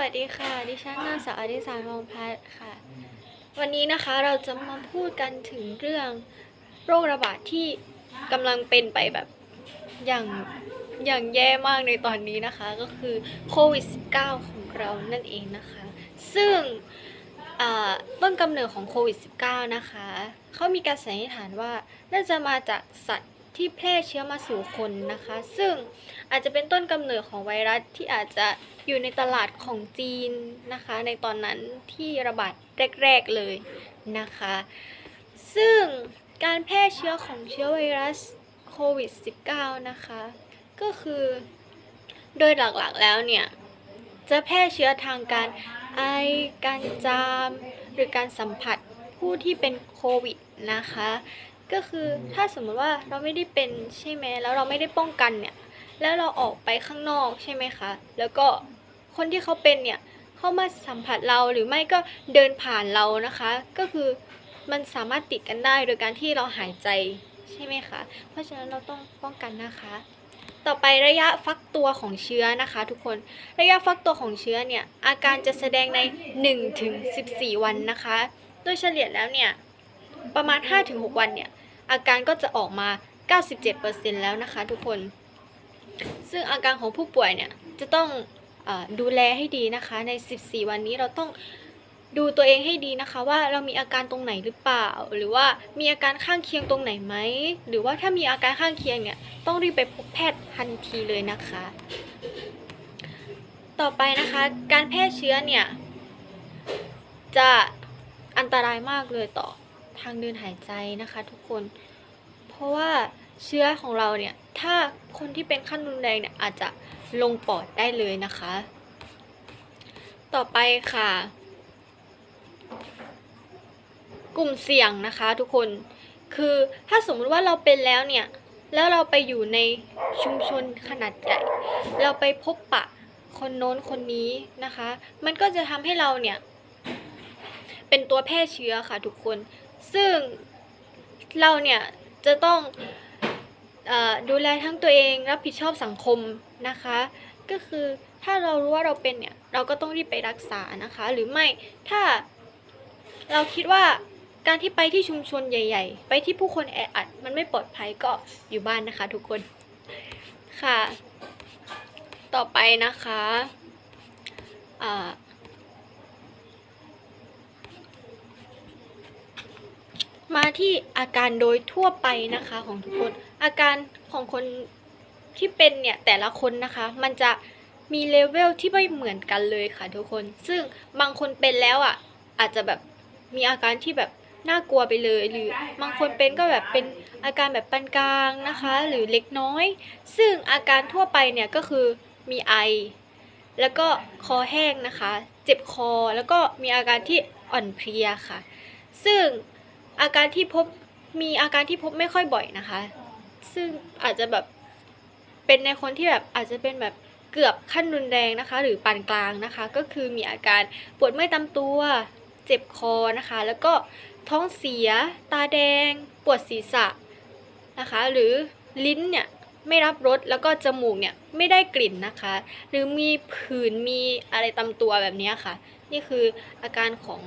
วัสดีค่ะ ดิฉันนางสาวอดิสารวงพัฒค่ะ วันนี้นะคะเราจะมาพูดกันถึงเรื่องโรคระบาดที่กำลังเป็นไปแบบอย่างอย่างแย่มากในตอนนี้นะคะ ก็คือโควิด -19 ของเรานั่นเองนะคะ ซึ่งต้นกำเนิดของโควิด -19 นะคะเขามีการสันนิษฐานว่าน่าจะมาจากสัตว์ ที่แพร่เชื้อมาสู่คนนะคะ ซึ่งอาจจะเป็นต้นกำเนิดของไวรัสที่อาจจะอยู่ในตลาดของจีนนะคะ ในตอนนั้นที่ระบาดแรก ๆเลยนะคะ ซึ่งการแพร่เชื้อของเชื้อไวรัสโควิด -19 นะคะ ก็คือโดยหลักๆแล้วเนี่ย จะแพร่เชื้อทางการไอ การจาม หรือการสัมผัสผู้ที่เป็นโควิดนะคะ ก็คือถ้าสมมติว่าเราไม่ได้เป็นใช่ไหมแล้วเราไม่ได้ป้องกันเนี่ย แล้วเราออกไปข้างนอกใช่ไหมคะ แล้วก็คนที่เขาเป็นเนี่ยเข้ามาสัมผัสเราหรือไม่ก็เดินผ่านเรานะคะ ก็คือมันสามารถติดกันได้โดยการที่เราหายใจใช่ไหมคะ เพราะฉะนั้นเราต้องป้องกันนะคะ ต่อไประยะฟักตัวของเชื้อนะคะ ทุกคน ระยะฟักตัวของเชื้อเนี่ยอาการจะแสดงใน 1-14ถึง14วันนะคะ โดยเฉลี่ยแล้วเนี่ยประมาณ 5-6 วันเนี่ย อาการก็จะออกมา 97%แล้วนะคะทุกคน ซึ่งอาการของผู้ป่วยเนี่ยจะต้องอดูแลให้ดีนะคะ ใน 14 วันนี้เราต้องดูตัวเองให้ดีนะคะว่าเรามีอาการตรงไหนหรือเปล่า หรือว่ามีอาการข้างเคียงตรงไหนไหม หรือว่าถ้ามีอาการข้างเคียงเนี่ยต้องรีบไปพบแพทย์ทันทีเลยนะคะ ต่อไปนะคะการแพร่เชื้อเนี่ยจะอันตรายมากเลยต่อ ทางเดินหายใจนะคะ ทุกคน เพราะว่าเชื้อของเราเนี่ย ถ้าคนที่เป็นขั้นรุนแรงเนี่ยอาจจะลงปอดได้เลยนะคะ ต่อไปค่ะ กลุ่มเสี่ยงนะคะทุกคน คือถ้าสมมติว่าเราเป็นแล้วเนี่ย แล้วเราไปอยู่ในชุมชนขนาดใหญ่ เราไปพบปะคนโน้นคนนี้นะคะ มันก็จะทำให้เราเนี่ย เป็นตัวแพร่เชื้อค่ะทุกคน ซึ่งเราเนี่ยจะต้องอดูแลทั้งตัวเองรับผิดชอบสังคมนะคะ ก็คือถ้าเรารู้ว่าเราเป็นเนี่ยเราก็ต้องรีบไปรักษานะคะ หรือไม่ถ้าเราคิดว่าการที่ไปที่ชุมชนใหญ่ ๆ ไปที่ผู้คนแออัด มันไม่ปลอดภัยก็อยู่บ้านนะคะทุกคนค่ะ ต่อไปนะคะอ่า มาที่อาการโดยทั่วไปนะคะของทุกคน อาการของคนที่เป็นเนี่ยแต่ละคนนะคะ มันจะมีเลเวลที่ไม่เหมือนกันเลยค่ะทุกคน ซึ่งบางคนเป็นแล้วอะอาจจะแบบมีอาการที่แบบน่ากลัวไปเลย หรือบางคนเป็นก็แบบเป็นอาการแบบปานกลางนะคะ หรือเล็กน้อย ซึ่งอาการทั่วไปเนี่ยก็คือมีไอ แล้วก็คอแห้งนะคะ เจ็บคอแล้วก็มีอาการที่อ่อนเพลียค่ะ ซึ่ง อาการที่พบมีอาการที่พบไม่ค่อยบ่อยนะคะ ซึ่งอาจจะแบบเป็นในคนที่แบบอาจจะเป็นแบบเกือบขั้นรุนแรงนะคะ หรือปานกลางนะคะ ก็คือมีอาการปวดเมื่อยตามตัว เจ็บคอนะคะ แล้วก็ท้องเสีย ตาแดง ปวดศีรษะนะคะ หรือลิ้นเนี่ยไม่รับรสแล้วก็จมูกเนี่ยไม่ได้กลิ่นนะคะ หรือมีผื่นมีอะไรตามตัวแบบนี้ค่ะ นี่คืออาการของ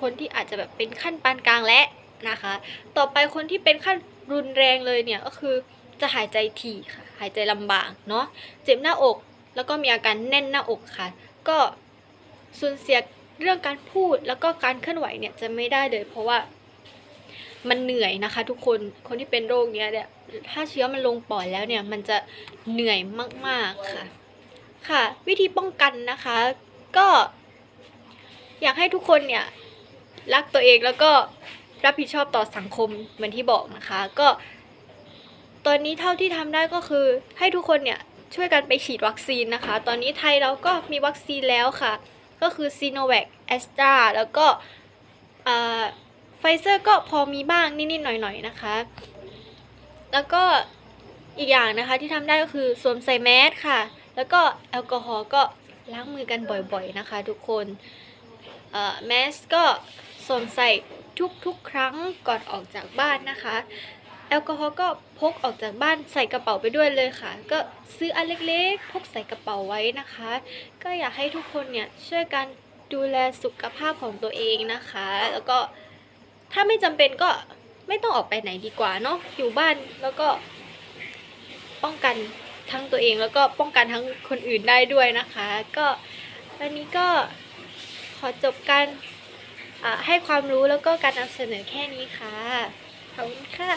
คนที่อาจจะแบบเป็นขั้นปานกลางและ นะคะ ต่อไปคนที่เป็นขั้นรุนแรงเลยเนี่ยก็คือจะหายใจถี่ค่ะ หายใจลำบากเนาะ เจ็บหน้าอก แล้วก็มีอาการแน่นหน้าอกค่ะ ก็สูญเสียเรื่องการพูดแล้วก็การเคลื่อนไหวเนี่ยจะไม่ได้เลย เพราะว่ามันเหนื่อยนะคะ ทุกคน คนที่เป็นโรคเนี้ยเนี่ย ถ้าเชื้อมันลงปอดแล้วเนี่ยมันจะเหนื่อยมากๆค่ะ ค่ะ วิธีป้องกันนะคะ ก็ อยากให้ทุกคนเนี่ยรักตัวเองแล้วก็ รับผิดชอบต่อสังคมเหมือนที่บอกนะคะ ก็ ตอนนี้เท่าที่ทำได้ก็คือให้ทุกคนเนี่ยช่วยกันไปฉีดวัคซีนนะคะ ตอนนี้ไทยเราก็มีวัคซีนแล้วค่ะ ก็คือซีโนแวคแอสตราแล้วก็ไฟเซอร์ก็พอมีบ้างนิดๆหน่อยๆนะคะ แล้วก็อีกอย่างนะคะที่ทำได้ก็คือสวมใส่แมสค่ะ แล้วก็แอลกอฮอล์ก็ล้างมือกันบ่อยๆนะคะทุกคนแมสก็สวมใส่ ทุกๆ ครั้งก่อนออกจากบ้านนะคะ แอลกอฮอล์ก็พกออกจากบ้านใส่กระเป๋าไปด้วยเลยค่ะ ก็ซื้ออันเล็กๆ พกใส่กระเป๋าไว้นะคะ ก็อยากให้ทุกคนเนี่ยช่วยกันดูแลสุขภาพของตัวเองนะคะ แล้วก็ถ้าไม่จำเป็นก็ไม่ต้องออกไปไหนดีกว่าเนาะอยู่บ้านแล้วก็ ป้องกันทั้งตัวเองแล้วก็ป้องกันทั้งคนอื่นได้ด้วยนะคะ ก็วันนี้ก็ขอจบการ ให้ความรู้แล้วก็การนำเสนอแค่นี้ค่ะ ขอบคุณค่ะ